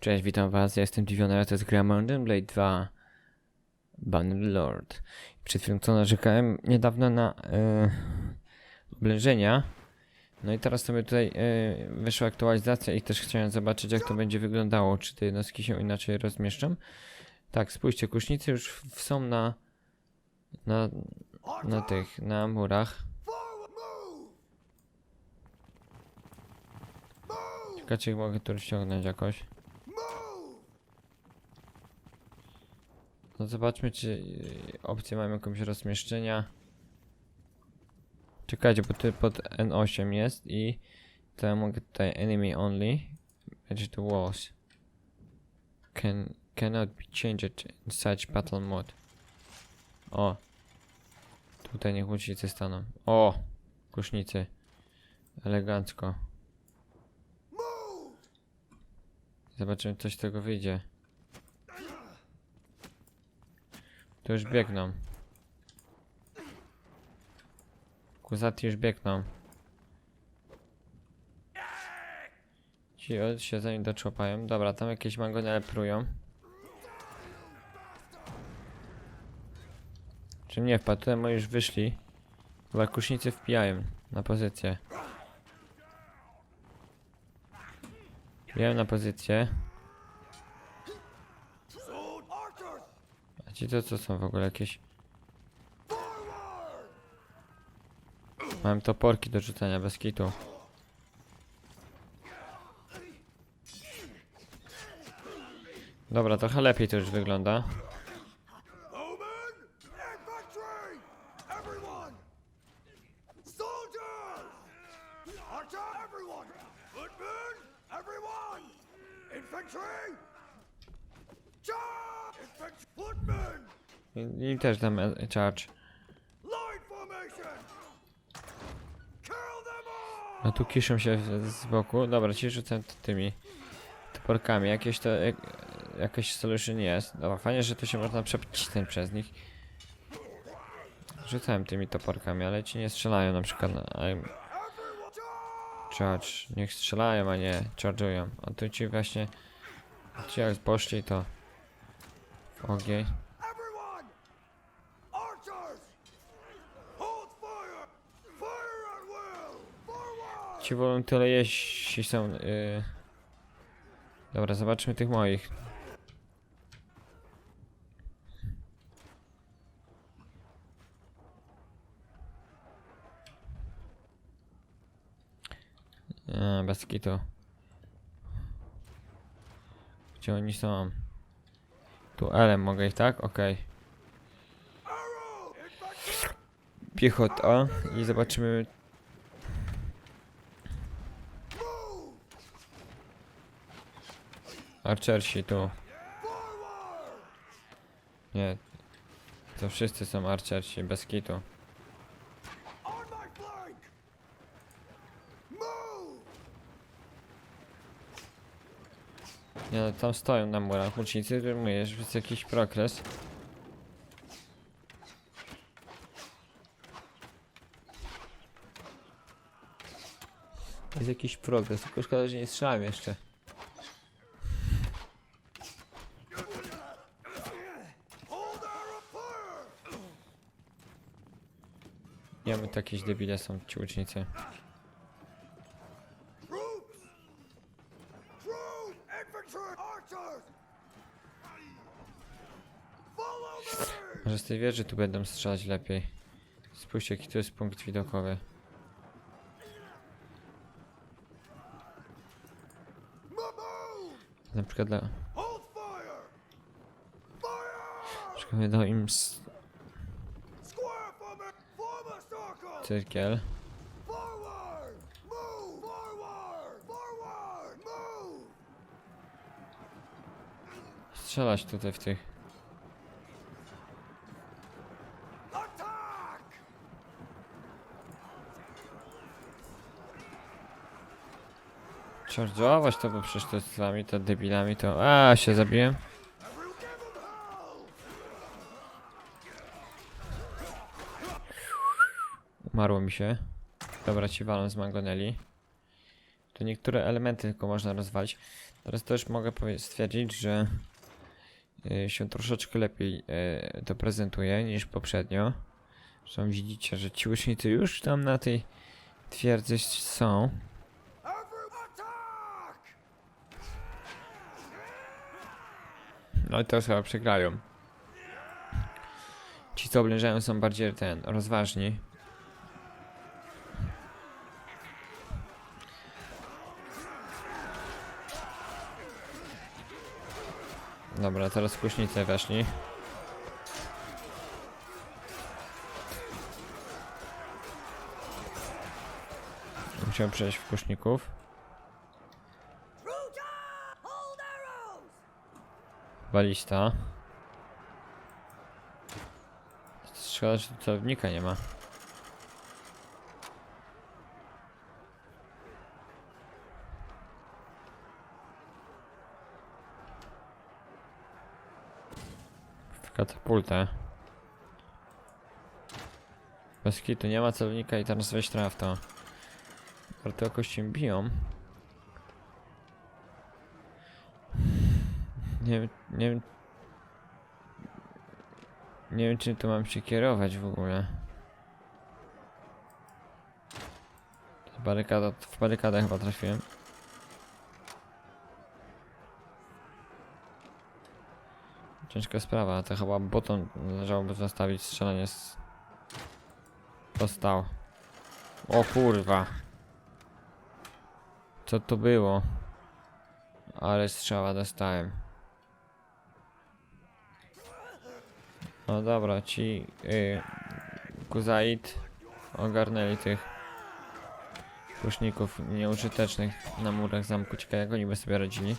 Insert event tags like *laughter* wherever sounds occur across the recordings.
Cześć, witam was, ja jestem Divioner, to jest gra Mountain Blade 2 Bannerlord. Przed chwilą co narzekałem niedawno na e, oblężenia. No i teraz sobie tutaj e, wyszła aktualizacja i też chciałem zobaczyć jak to będzie wyglądało, czy te jednostki się inaczej rozmieszczą. Tak, spójrzcie, kusznicy już są na, na, na tych, na murach. Czekajcie, mogę tu ściągnąć jakoś. No zobaczmy, czy y, opcje mają jakąś rozmieszczenia. Czekajcie, bo tu pod N8 jest i to ja mogę tutaj enemy only. Edge to walls. Can, cannot be changed in such battle mode. O. Tutaj niech łucznicy staną. O! Kusznicy. Elegancko. Zobaczymy, coś z tego wyjdzie. To już biegną. Kuzaty już biegną. Ci się za nim doczłapają. Dobra, tam jakieś mangonele prują. Czym nie wpadł? Tutaj moi już wyszli. Chyba kusznicy wpijają na pozycję. Wbijają na pozycję. Ci to co są w ogóle jakieś? Mam toporki do rzucania bez kitu. Dobra, trochę lepiej to już wygląda. Infantry! Charge! I- Im też dam charge. No tu kiszą się z, boku. Dobra, ci rzucam t- tymi toporkami. Jakieś to... Jak, jakaś solution jest. Dobra, fajnie, że tu się można przecisnąć przez nich. Rzucałem tymi toporkami, ale ci nie strzelają na przykład. I'm charge. Niech strzelają, a nie charge'ują. A tu ci właśnie... Ci jak poszli to... Forward! Ci wolą tyle jeśli są... Yy... Dobra, zobaczmy tych moich. A, bez kitu. Gdzie oni są? Tu L mogę ich, tak? Okej. Infantry! Piechota i zobaczymy archersi tu. Nie. To wszyscy są archersi, bez kitu. No, tam stoją na murach łucznicy, że jest jakiś progres. Jest jakiś progres, tylko szkoda, że nie strzelałem jeszcze. Nie to jakieś debile są ci łucznicy. Z tej wieży tu będą strzelać lepiej. Spójrzcie, jaki tu jest punkt widokowy. Na przykład dla... Fire! Szkoda dał im cyrkiel. Strzelać tutaj w tych. Charge'ować to, bo przecież to z wami, to debilami, to... A, się zabiłem. Umarło mi się. Dobra, ci walą z mangoneli. Tu niektóre elementy tylko można rozwalić. Teraz też mogę stwierdzić, że y, się troszeczkę lepiej y, to prezentuje niż poprzednio. Zresztą widzicie, że ci łucznicy już tam na tej twierdzy są. No i teraz chyba przegrają. Ci co oblężają są bardziej ten, rozważni. Dobra, teraz kusznice weszli. Musiałem przejść w kuszników. Balista. Szkoda, że celownika nie ma. Katapultę. Bez kitu nie ma celownika i teraz weź traf to. Się biją. Nie wiem, nie. Nie wiem, czym tu mam się kierować w ogóle. Barykada, w barykadę chyba trafiłem. Ciężka sprawa, to chyba boton należałoby zostawić strzelanie z... Dostał. O kurwa. Co to było? Ale strzała dostałem. No dobra, ci y, Kuzaid ogarnęli tych puszników nieużytecznych na murach zamku. Ciekawe jak oni by sobie radzili.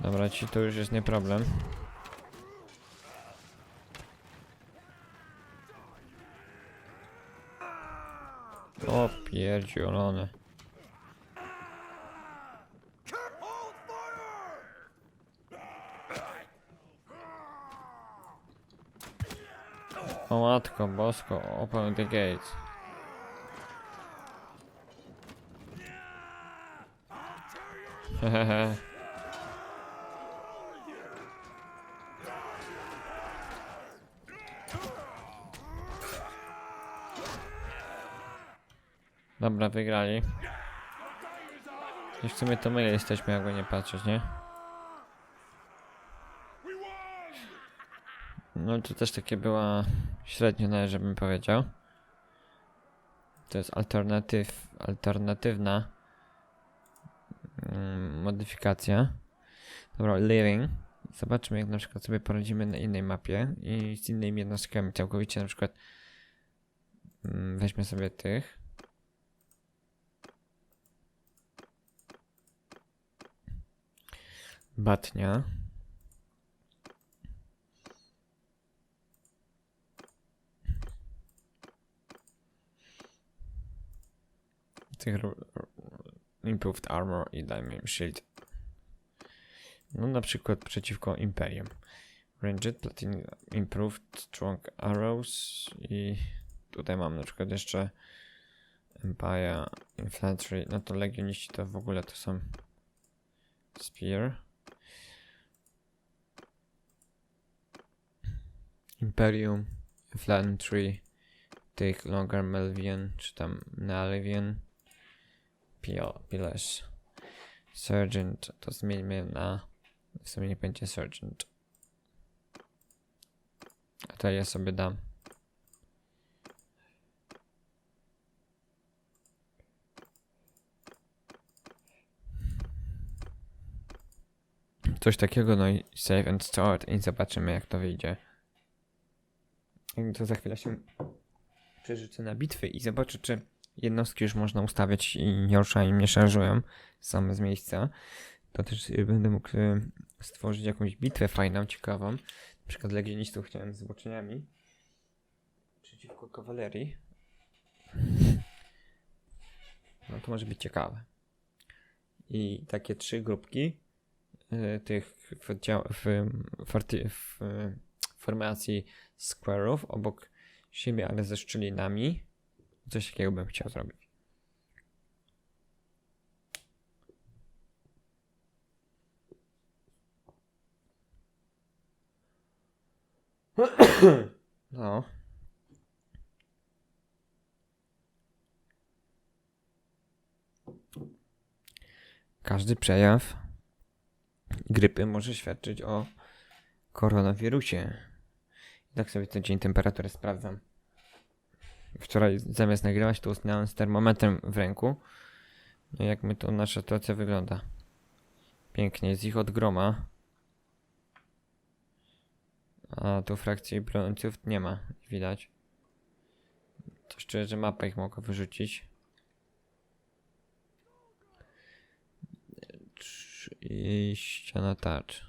Dobra, ci to już jest nie problem. O pierdzielone. O matko bosko, open the gates. Hehehe. Dobra, wygrali. I w sumie to my jesteśmy, jakby nie patrzeć, nie? No to też takie była średnio należy bym powiedział. To jest alternatyw, alternatywna mm, modyfikacja. Dobra, living. Zobaczmy jak na przykład sobie poradzimy na innej mapie i z innymi jednostkami. Całkowicie na przykład mm, weźmy sobie tych. Batnia. tych ro- ro- improved armor i dajmy shield. No na przykład przeciwko Imperium. Ranged Platinum Improved Strong Arrows i tutaj mam na przykład jeszcze Empire Infantry, no to Legioniści to w ogóle to są Spear. Imperium Infantry tych Longer Melvian czy tam Nalivian Pil- Pillars. Sergeant to zmieńmy na. W sumie nie będzie Sergeant. A to ja sobie dam. Coś takiego, no i save and start i zobaczymy jak to wyjdzie. To za chwilę się przerzucę na bitwy i zobaczę, czy jednostki już można ustawiać i nie ruszają, nie szarżują same z miejsca. To też y, będę mógł y, stworzyć jakąś bitwę fajną, ciekawą. Na przykład legionistów chciałem z zboczeniami przeciwko kawalerii. No to może być ciekawe. I takie trzy grupki y, tych w, w, w y, formacji square'ów obok siebie, ale ze szczelinami. Coś takiego bym chciał zrobić. *clears throat* No. Każdy przejaw grypy może świadczyć o koronawirusie. Tak sobie co dzień temperaturę sprawdzam. Wczoraj zamiast nagrywać, to usnąłem z termometrem w ręku. No jak my to nasza sytuacja wygląda. Pięknie, jest ich od groma. A tu frakcji broniąców nie ma, widać. To szczerze, że mapę ich mogę wyrzucić. I ściana tarcz.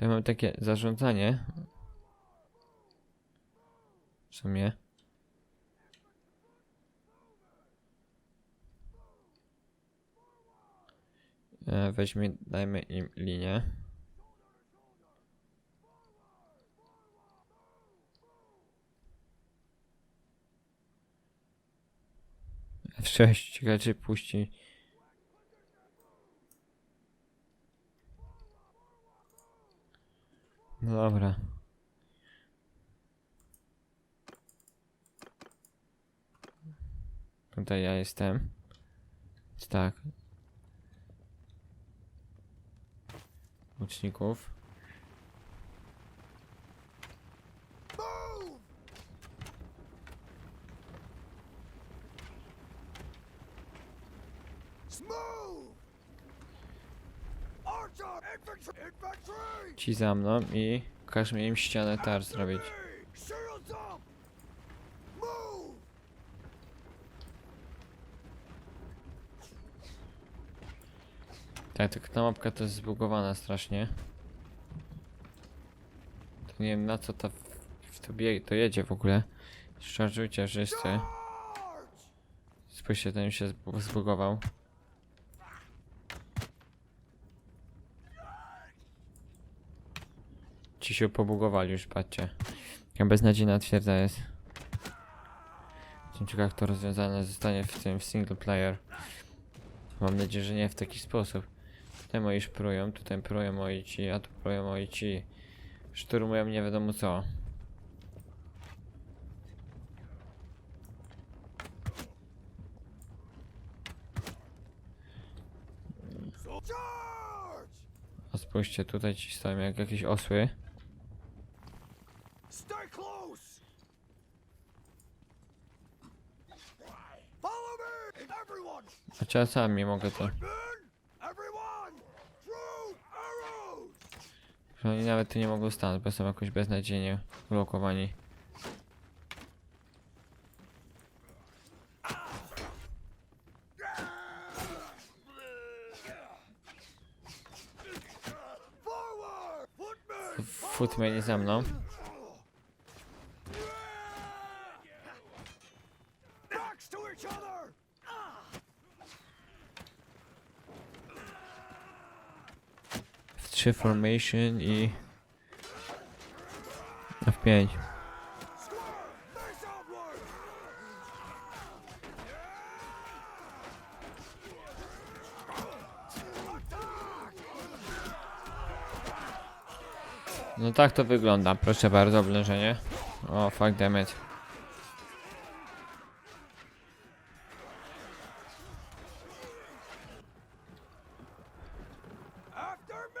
To mam takie zarządzanie. W sumie. E, Weźmy, dajmy im linię. F6, ciekawe czy puści. No dobra. Tutaj ja jestem. Tak. Łuczników. Move! Smooth! Archer! Infantry! Infantry! Ci za mną i każ mi im ścianę tarcz zrobić. Tak, tylko ta mapka to jest zbugowana strasznie. To nie wiem na co ta w, w to, to jedzie w ogóle. Szarżujcie wszyscy. Spójrzcie, ten się zbu- zbugował. Ci się pobugowali już, patrzcie. Jaka beznadziejna twierdza jest. Jestem ciekaw, jak to rozwiązane zostanie w tym single player. Mam nadzieję, że nie w taki sposób. Tutaj moi szprują, tutaj prują moi ci, a tu prują moi ci. Szturmują nie wiadomo co. A spójrzcie, tutaj ci stoją jak jakieś osły. Stay close! Follow me! Everyone! A czasami mogę to. Oni nawet tu nie mogą stanąć, bo są jakoś beznadziejnie blokowani. Footmen! Footmeni za mną. 3 formation i... F5. Square! Face outward! No tak to wygląda, proszę bardzo, oblężenie. O, fuck damage. After me!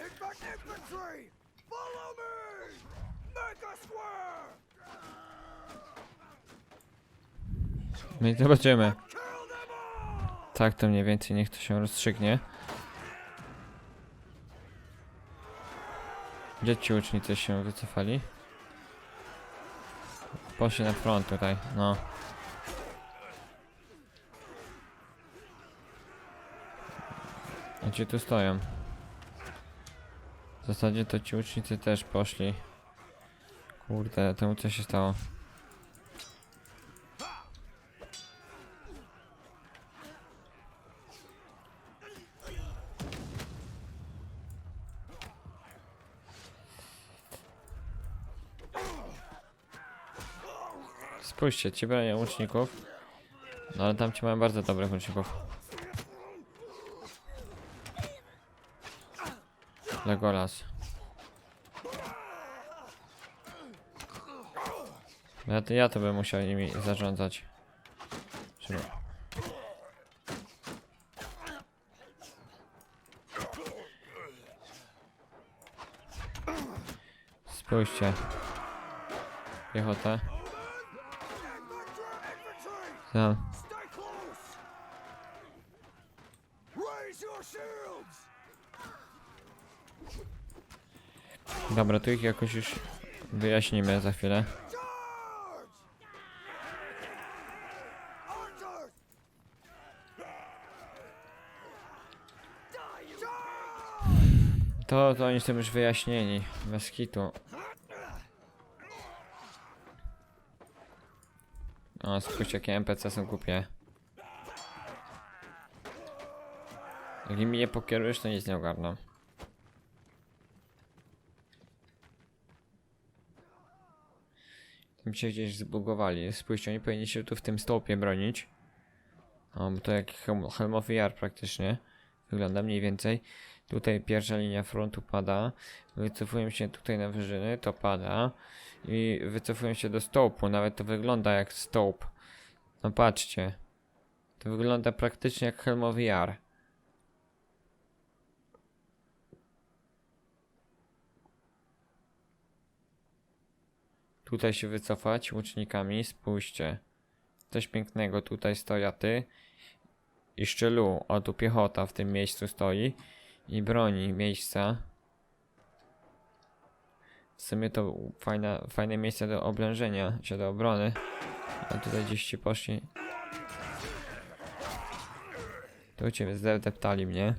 Infant! Infantry! Follow me! Make a square! No i zobaczymy. Kill them all! tak to mniej więcej niech to się rozstrzygnie. Gdzie ci łucznicy się wycofali? Poszli na front tutaj, no. A ci tu stoją. W zasadzie to ci łucznicy też poszli. Kurde, temu co się stało? Spójrzcie, ci bronią łuczników. No ale tam ci mają bardzo dobrych łuczników. Legolas. Ja to, ja to bym musiał nimi zarządzać. Żeby... Spójrzcie. Piechotę. Infantry! Dobra, tu ich jakoś już wyjaśnimy za chwilę. To, to oni są już wyjaśnieni. Bez kitu. O, spójrzcie, jakie NPC są głupie. Jak mi nie pokierujesz, to nic nie ogarną. Tam się gdzieś zbugowali. Spójrzcie, oni powinni się tu w tym stopie bronić. O, bo to jak helm helmowy jar praktycznie. Wygląda mniej więcej. Tutaj pierwsza linia frontu pada. Wycofują się tutaj na wyżyny, to pada. I wycofują się do stołpu. Nawet to wygląda jak stołp. No patrzcie. To wygląda praktycznie jak helmowy jar. Tutaj się wycofać łucznikami, spójrzcie. Coś pięknego, tutaj stojaty. I szczelu, o tu piechota w tym miejscu stoi i broni miejsca. W sumie to fajne miejsce do oblężenia się do obrony. A tutaj gdzieś ci poszli. Tu cię zdeptali mnie.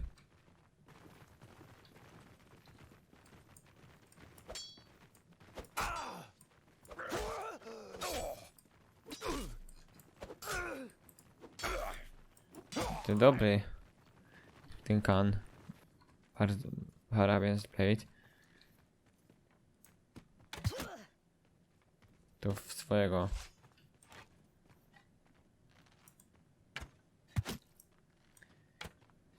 Ty dobry. Ten kan. Bardzo. Harabian's Blade. Tu w swojego.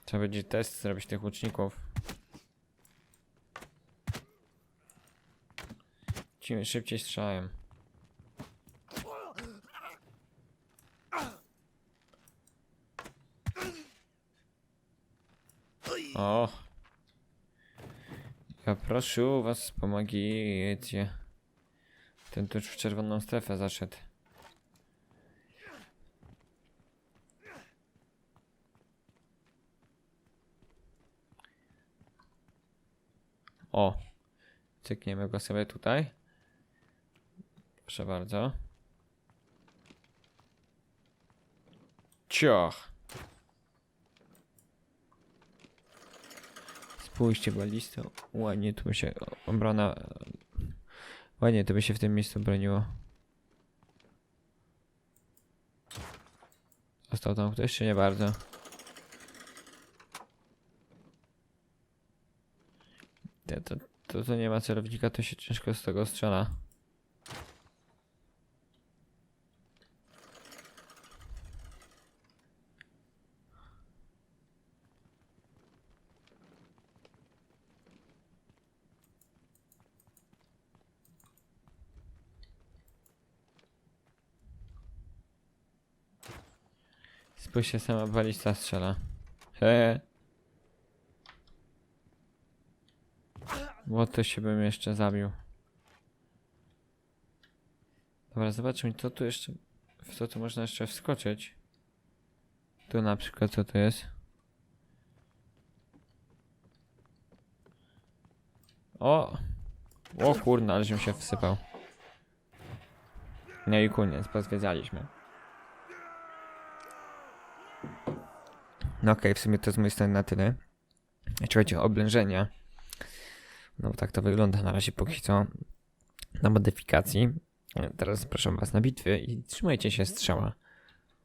Trzeba będzie test zrobić tych łuczników. Ci szybciej strzelają. O! Ja proszę was, pomagajcie. Ten tuż w czerwoną strefę zaszedł. O! Cykniemy go sobie tutaj. Proszę bardzo. Cioch! Spójrzcie, balista. Ładnie tu by się obrona. Ładnie to by się w tym miejscu broniło. Został tam ktoś, czy nie bardzo? To, to, to nie ma celownika, to się ciężko z tego strzela. Spójrzcie, sama balista strzela. He. Bo to się bym jeszcze zabił. Dobra, zobaczmy, co tu jeszcze. W co tu można jeszcze wskoczyć. Tu na przykład co to jest? O! O kurna, ale się się wsypał. No i koniec, pozwiedzaliśmy. No okej, w sumie to z mojej strony na tyle. Jeśli chodzi o oblężenia. No tak to wygląda na razie póki co. Na modyfikacji. Teraz zapraszam was na bitwy i trzymajcie się strzała.